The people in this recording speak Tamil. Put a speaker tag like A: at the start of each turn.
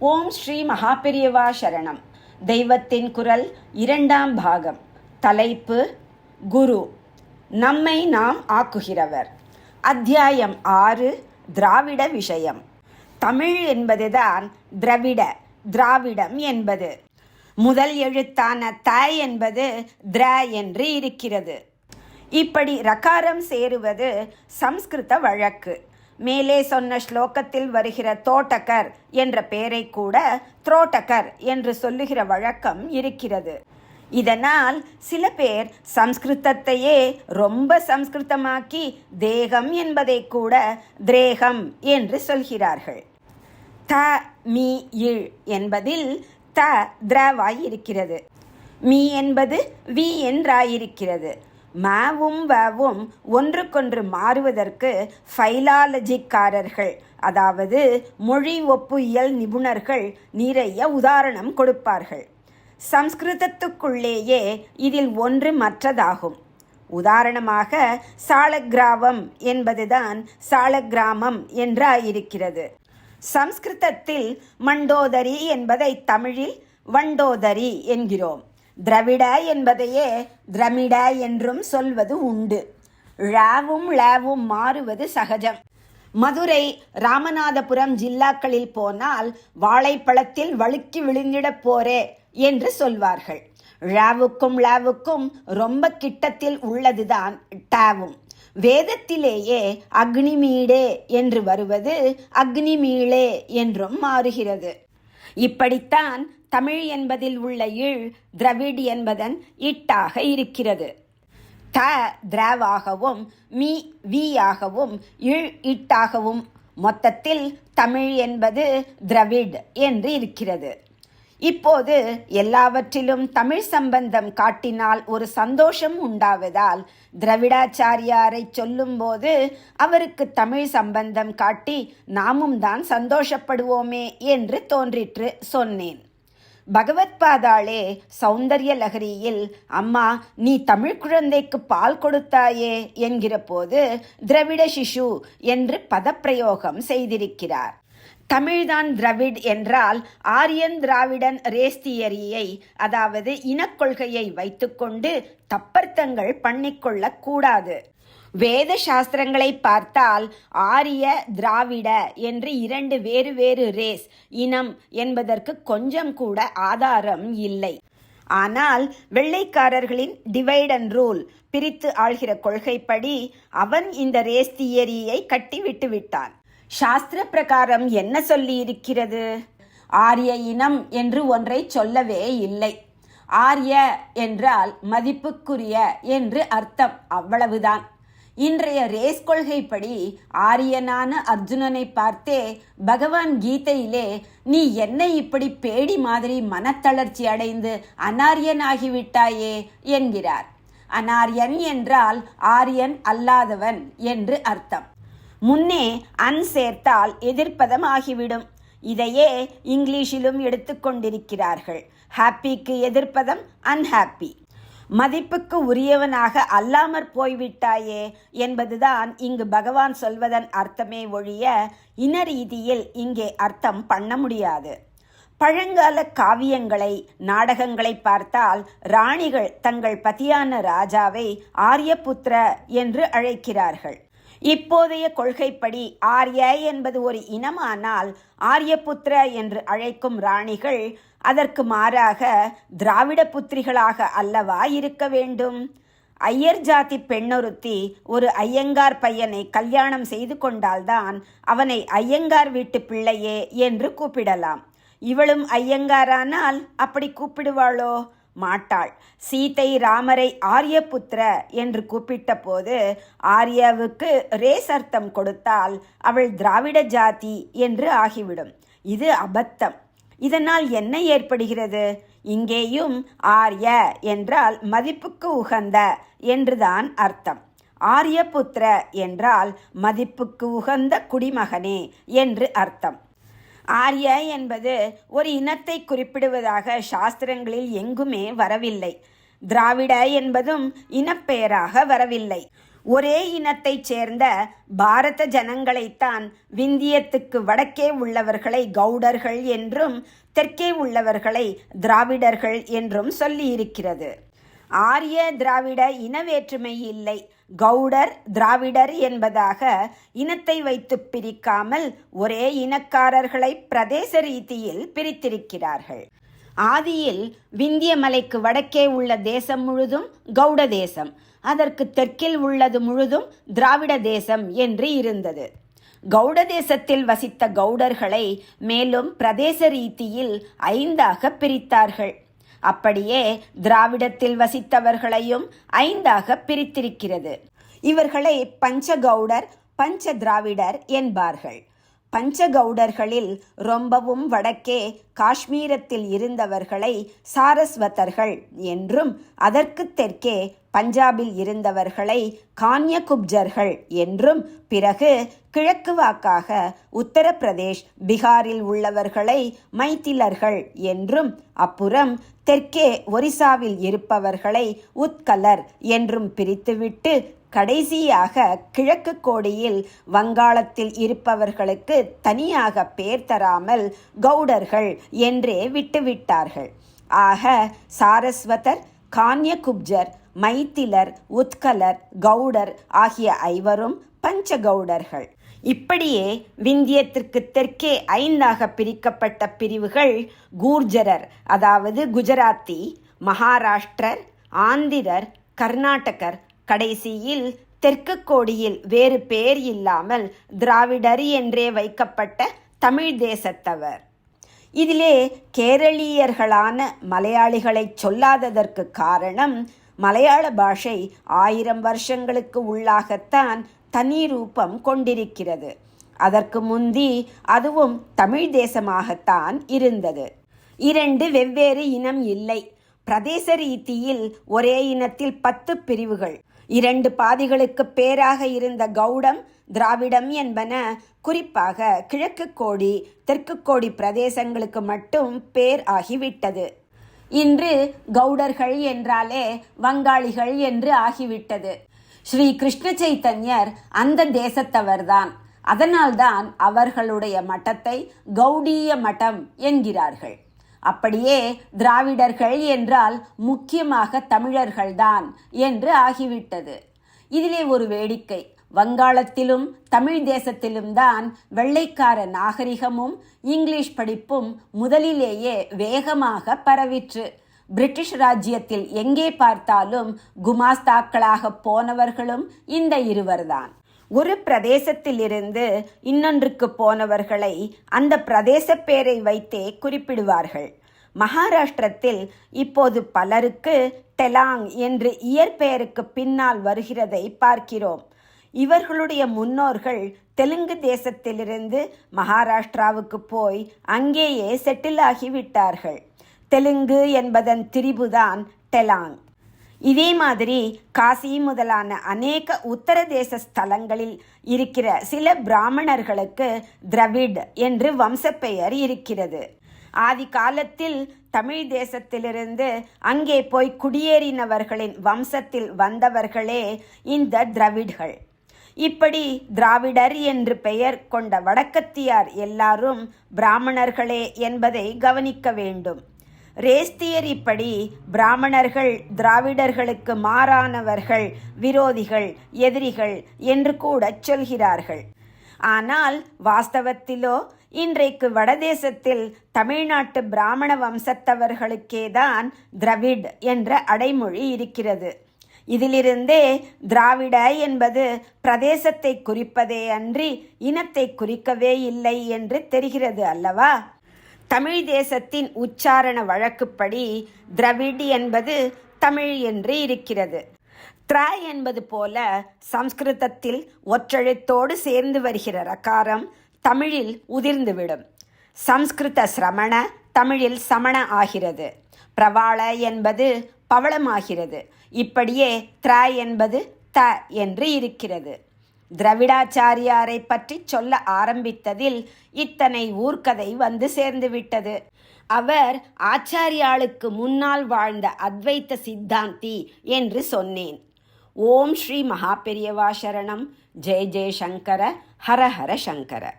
A: ஓம் ஸ்ரீ மகாபெரியவா சரணம். தெய்வத்தின் குரல் இரண்டாம் பாகம். தலைப்பு குரு நம்மை நாம் ஆக்குகிறவர். அத்தியாயம் ஆறு திராவிட விஷயம். தமிழ் என்பதுதான் திரவிட திராவிடம் என்பது. முதல் எழுத்தான த என்பது திர என்று இருக்கிறது. இப்படி ரகாரம் சேருவது சம்ஸ்கிருத வழக்கு. மேலே சொன்ன ஸ்லோகத்தில் வருகிற தோட்டகர் என்ற பெயரை கூட த்ரோட்டகர் என்று சொல்லுகிற வழக்கம் இருக்கிறது. இதனால் சில பேர் சம்ஸ்கிருதத்தையே ரொம்ப சம்ஸ்கிருதமாக்கி தேகம் என்பதை கூட திரேகம் என்று சொல்கிறார்கள். த மீ இழ் என்பதில் த திரவாய் இருக்கிறது. மீ என்பது வி என்றாயிருக்கிறது. மாவும் வவும் ஒன்றுக்கொன்று மாறுவதற்கு ஃபைலாலஜிக்காரர்கள் அதாவது மொழி ஒப்புயியல் நிபுணர்கள் நிறைய உதாரணம் கொடுப்பார்கள். சம்ஸ்கிருதத்துக்குள்ளேயே இதில் ஒன்று மற்றதாகும். உதாரணமாக சாலக்கிராமம் என்பதுதான் சாலக்கிராமம் என்றாயிருக்கிறது. சம்ஸ்கிருதத்தில் மண்டோதரி என்பதை தமிழில் வண்டோதரி என்கிறோம். திரவிட என்பதையே திரமிட என்றும் சொல்வது உண்டு. ழாவும் ழாவும் மாறுவது சகஜம். மதுரை ராமநாதபுரம் ஜில்லாக்களில் போனால் வாழைப்பழத்தில் வழுக்கி விழுந்திடப் போரே என்று சொல்வார்கள். ழாவுக்கும் ழாவுக்கும் ரொம்ப கிட்டத்தில் உள்ளதுதான் டாவும். வேதத்திலேயே அக்னிமீடே என்று வருவது அக்னிமீளே என்றும் மாறுகிறது. இப்படித்தான் தமிழ் என்பதில் உள்ள இழ் திரவிட் என்பதன் இட்டாக இருக்கிறது. த திராவாகவும் மீ வியாகவும் இழ் இட்டாகவும் மொத்தத்தில் தமிழ் என்பது திரவிட் என்று இருக்கிறது. இப்போது எல்லாவற்றிலும் தமிழ் சம்பந்தம் காட்டினால் ஒரு சந்தோஷம் உண்டாவதால் திரவிடாச்சாரியாரை சொல்லும்போது அவருக்கு தமிழ் சம்பந்தம் காட்டி நாமும் தான் சந்தோஷப்படுவோமே என்று தோன்றிற்று சொன்னேன். பகவத்பாதாளே சௌந்தர்ய லகரியில் அம்மா நீ தமிழ் குழந்தைக்கு பால் கொடுத்தாயே என்கிற போது திரவிட சிசு என்று பதப்பிரயோகம் செய்திருக்கிறார். தமிழ்தான் திராவிட் என்றால் ஆரியன் திராவிடன் ரேஸ்தியரியை அதாவது இனக்கொள்கையை வைத்துக்கொண்டு தப்பர்த்தங்கள் பண்ணிக்கொள்ளக் கூடாது. வேத சாஸ்திரங்களை பார்த்தால் ஆரிய திராவிட என்று இரண்டு வேறு வேறு ரேஸ் இனம் என்பதற்கு கொஞ்சம் கூட ஆதாரம் இல்லை. ஆனால் வெள்ளைக்காரர்களின் டிவைட் அண்ட் ரூல் பிரித்து ஆள்கிற கொள்கைப்படி அவன் இந்த ரேஸ் தியரியை கட்டிவிட்டு விட்டான். சாஸ்திர பிரகாரம் என்ன சொல்லி இருக்கிறது ஆரிய இனம் என்று ஒன்றை சொல்லவே இல்லை. ஆரிய என்றால் மதிப்புக்குரிய என்று அர்த்தம். அவ்வளவுதான். இன்றைய ரேஸ் கொள்கைப்படி ஆரியனான அர்ஜுனனை பார்த்தே பகவான் கீதையிலே நீ என்ன இப்படி பேடி மாதிரி மனத்தளர்ச்சி அடைந்து அனாரியனாகிவிட்டாயே என்கிறார். அனாரியன் என்றால் ஆரியன் அல்லாதவன் என்று அர்த்தம். முன்னே அன் சேர்த்தால் எதிர்ப்பதம் ஆகிவிடும் இதையே இங்கிலீஷிலும் எடுத்துக்கொண்டிருக்கிறார்கள் ஹாப்பிக்கு எதிர்ப்பதம் அன்ஹாப்பி. மதிப்புக்கு உரியவனாக அல்லாமற் போய்விட்டாயே என்பதுதான் இங்கு பகவான் சொல்வதன் அர்த்தமே ஒழிய இன ரீதியில் இங்கே அர்த்தம் பண்ண முடியாது. பழங்கால காவியங்களை நாடகங்களை பார்த்தால் ராணிகள் தங்கள் பதியான ராஜாவை ஆரியபுத்திர என்று அழைக்கிறார்கள். இப்போதைய கொள்கைப்படி ஆரிய என்பது ஒரு இனமானால் ஆரியபுத்திர என்று அழைக்கும் ராணிகள் அதற்கு மாறாக திராவிட புத்திரிகளாக அல்லவா இருக்க வேண்டும்? ஐயர் ஜாதி பெண்ணொருத்தி ஒரு ஐயங்கார் பையனை கல்யாணம் செய்து கொண்டால்தான் அவனை ஐயங்கார் வீட்டு பிள்ளையே என்று கூப்பிடலாம். இவளும் ஐயங்காரானால் அப்படி கூப்பிடுவாளோ? மாட்டாள். சீதை ராமரை ஆரியபுத்திர என்று கூப்பிட்ட போது ஆர்யாவுக்கு ரேஸ் அர்த்தம் கொடுத்தால் அவள் திராவிட ஜாதி என்று ஆகிவிடும். இது அபத்தம். இதனால் என்ன ஏற்படுகிறது? இங்கேயும் ஆர்ய என்றால் மதிப்புக்கு உகந்த என்றுதான் அர்த்தம். ஆரியபுத்திர என்றால் மதிப்புக்கு உகந்த குடிமகனே என்று அர்த்தம். ஆரிய என்பது ஒரு இனத்தை குறிப்பிடுவதாக சாஸ்திரங்களில் எங்குமே வரவில்லை. திராவிட என்பதும் இனப்பெயராக வரவில்லை. ஒரே இனத்தைச் சேர்ந்த பாரத ஜனங்களைத்தான் விந்தியத்துக்கு வடக்கே உள்ளவர்களை கவுடர்கள் என்றும் தெற்கே உள்ளவர்களை திராவிடர்கள் என்றும் சொல்லியிருக்கிறது. ஆரிய திராவிட இன வேற்றுமை இல்லை. கவுடர் திராவிடர் என்பதாக இனத்தை வைத்து பிரிக்காமல் ஒரே இனக்காரர்களை பிரதேச ரீதியில் பிரித்திருக்கிறார்கள். ஆதியில் விந்திய மலைக்கு வடக்கே உள்ள தேசம் முழுதும் கவுட தேசம் அதற்கு தெற்கில் உள்ளது முழுதும் திராவிட தேசம் என்று இருந்தது. கவுட தேசத்தில் வசித்த கவுடர்களை மேலும் பிரதேச ரீதியில் ஐந்தாக பிரித்தார்கள். அப்படியே திராவிடத்தில் வசித்தவர்களையும் ஐந்தாக பிரித்திருக்கிறது. இவர்களை பஞ்சகவுடர் பஞ்ச திராவிடர் என்பார்கள். பஞ்சகவுடர்களில் ரொம்பவும் வடக்கே காஷ்மீரத்தில் இருந்தவர்களை சாரஸ்வதர்கள் என்றும் அதற்கு தெற்கே பஞ்சாபில் இருந்தவர்களை கான்யகுப்ஜர்கள் என்றும் பிறகு கிழக்கு வாக்காக உத்தரப்பிரதேஷ் பீகாரில் உள்ளவர்களை மைத்திலர்கள் என்றும் அப்புறம் தெற்கே ஒரிசாவில் இருப்பவர்களை உத்கலர் என்றும் பிரித்துவிட்டு கடைசியாக கிழக்கு கோடியில் வங்காளத்தில் இருப்பவர்களுக்கு தனியாக பேர் தராமல் கவுடர்கள் என்றே விட்டுவிட்டார்கள். ஆக சாரஸ்வதர் கான்யகுப்ஜர் மைத்திலர் உத்கலர் கவுடர் ஆகிய ஐவரும் பஞ்சகவுடர்கள் இப்படியே விந்தியத்திற்கு தெற்கே ஐந்தாக பிரிக்கப்பட்ட பிரிவுகள் கூர்ஜரர் அதாவது குஜராத்தி மகாராஷ்டிரர் ஆந்திரர் கர்நாடகர் கடைசியில் தெற்கு கோடியில் வேறு பேர் இல்லாமல் திராவிடர் என்றே வைக்கப்பட்ட தமிழ் தேசத்தவர். இதிலே கேரளீயர்களான மலையாளிகளை சொல்லாததற்கு காரணம் மலையாள பாஷை ஆயிரம் வருஷங்களுக்கு உள்ளாகத்தான் தனி ரூபம் கொண்டிருக்கிறது. அதற்கு முந்தி அதுவும் தமிழ் தேசமாகத்தான் இருந்தது. இரண்டு வெவ்வேறு இனம் இல்லை. பிரதேச ரீதியில் ஒரே இனத்தில் பத்து பிரிவுகள். இரண்டு பாதிகளுக்கு பேராக இருந்த கௌடம் திராவிடம் என்பன குறிப்பாக கிழக்கு கோடி தெற்கு கோடி பிரதேசங்களுக்கு மட்டும் பேர் ஆகிவிட்டது. இன்று கவுடர்கள் என்றாலே வங்காளிகள் என்று ஆகிவிட்டது. ஸ்ரீ கிருஷ்ண சைத்தன்யர் அந்த தேசத்தவர்தான். அதனால்தான் அவர்களுடைய மட்டத்தை கௌடீய மட்டம் என்கிறார்கள். அப்படியே திராவிடர்கள் என்றால் முக்கியமாக தமிழர்கள்தான் என்று ஆகிவிட்டது. இதிலே ஒரு வேடிக்கை. வங்காளத்திலும் தமிழ் தேசத்திலும் தான் வெள்ளைக்கார நாகரிகமும் இங்கிலீஷ் படிப்பும் முதலிலேயே வேகமாக பரவிற்று. பிரிட்டிஷ் ராஜ்யத்தில் எங்கே பார்த்தாலும் குமாஸ்தாக்களாக போனவர்களும் இந்த இருவர்தான். ஒரு பிரதேசத்திலிருந்து இன்னொன்றுக்கு போனவர்களை அந்த பிரதேச பேரை வைத்தே குறிப்பிடுவார்கள். மகாராஷ்டிரத்தில் இப்போது பலருக்கு டெலாங் என்று இயற்பெயருக்கு பின்னால் வருகிறதை பார்க்கிறோம். இவர்களுடைய முன்னோர்கள் தெலுங்கு தேசத்திலிருந்து மகாராஷ்டிராவுக்கு போய் அங்கேயே செட்டில் ஆகிவிட்டார்கள். தெலுங்கு என்பதன் திரிபுதான் டெலாங். இதே மாதிரி காசி முதலான அநேக உத்தரதேச ஸ்தலங்களில் இருக்கிற சில பிராமணர்களுக்கு திரவிட் என்று வம்சப்பெயர் இருக்கிறது. ஆதி காலத்தில் தமிழ் தேசத்திலிருந்து அங்கே போய் குடியேறினவர்களின் வம்சத்தில் வந்தவர்களே இந்த திரவிட்கள். இப்படி திராவிடர் என்று பெயர் கொண்ட வடக்கத்தியார் எல்லாரும் பிராமணர்களே என்பதை கவனிக்க வேண்டும். ரேஸ்தியர் இப்படி பிராமணர்கள் திராவிடர்களுக்கு மாறானவர்கள் விரோதிகள் எதிரிகள் என்று கூட சொல்கிறார்கள். ஆனால் வாஸ்தவத்திலோ இன்றைக்கு வடதேசத்தில் தமிழ்நாட்டு பிராமண வம்சத்தவர்களுக்கேதான் திரவிட் என்ற அடைமொழி இருக்கிறது. இதிலிருந்தே திராவிட என்பது பிரதேசத்தை குறிப்பதே அன்றி இனத்தை குறிக்கவே இல்லை என்று தெரிகிறது அல்லவா? தமிழ் தேசத்தின் உச்சாரண வழக்குப்படி திரவிடி என்பது தமிழ் என்று இருக்கிறது. த்ரா என்பது போல சம்ஸ்கிருதத்தில் ஒற்றெழுத்தோடு சேர்ந்து வருகிற ரகாரம் தமிழில் உதிர்ந்துவிடும். சம்ஸ்கிருத சிரமண தமிழில் சமண ஆகிறது. பிரவாள என்பது பவளமாகிறது. இப்படியே த்ரா என்பது த என்று இருக்கிறது. திரவிடாச்சாரியாரை பற்றி சொல்ல ஆரம்பித்ததில் இத்தனை ஊர்க்கதை வந்து சேர்ந்துவிட்டது. அவர் ஆச்சாரியாளுக்கு முன்னால் வாழ்ந்த அத்வைத்த சித்தாந்தி என்று சொன்னேன். ஓம் ஸ்ரீ மகாபெரியவா சரணம். ஜெய ஜெய் சங்கர ஹர ஹர சங்கர.